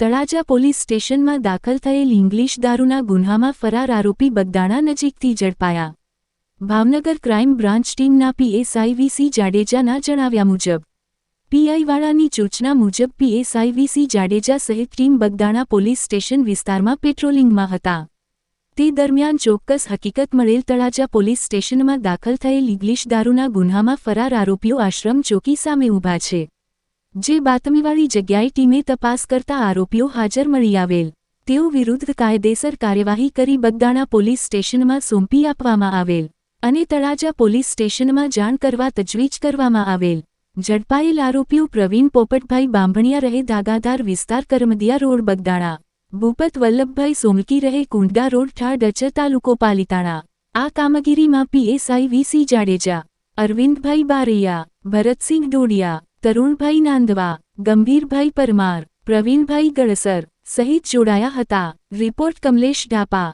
Talaja police સ્ટેશનમાં દાખલ થયેલ ઇંગ્લિશ દારૂના ગુન્હામાં ફરાર આરોપી બગદાણા નજીકથી ઝડપાયા. ભાવનગર ક્રાઇમ બ્રાન્ચ ટીમના પીએસઆઈ વીસી જાડેજાના જણાવ્યા મુજબ, પીઆઈવાળાની સૂચના મુજબ પીએસઆઈ વીસી જાડેજા સહિત ટીમ બગદાણા પોલીસ સ્ટેશન વિસ્તારમાં પેટ્રોલિંગમાં હતા. તે દરમિયાન ચોક્કસ હકીકત મળેલ તળાજા પોલીસ સ્ટેશનમાં દાખલ થયેલ ઇંગ્લિશ દારૂના ગુન્હામાં ફરાર આરોપીઓ આશ્રમ ચોકી સામે ઊભા છે. જે બાતમીવાળી જગ્યાએ ટીમે તપાસ કરતા આરોપીઓ હાજર મળી આવેલ. તેઓ વિરુદ્ધ કાયદેસર કાર્યવાહી કરી બગદાણા પોલીસ સ્ટેશનમાં સોંપી આપવામાં આવેલ અને તળાજા પોલીસ સ્ટેશનમાં જાણ કરવા તજવીજ કરવામાં આવેલ. ઝડપાયેલ આરોપીઓ પ્રવીણ પોપટભાઈ બાંભણિયા રહે ધાગાધાર વિસ્તાર કરમદિયા રોડ બગદાણા. ભૂપત વલ્લભભાઈ સોમકી રહે કુંડગા રોડ ઠાડ અચર તાલુકો પાલિતાણા. આ કામગીરીમાં PSI V C Jadeja, Arvindbhai Baraiya, Bharatsinh Dodiya Tarunbhai Nandva Gambhirbhai Parmar Pravinbhai Galsar સહિત જોડાયા હતા. રિપોર્ટ કમલેશ ઢાપા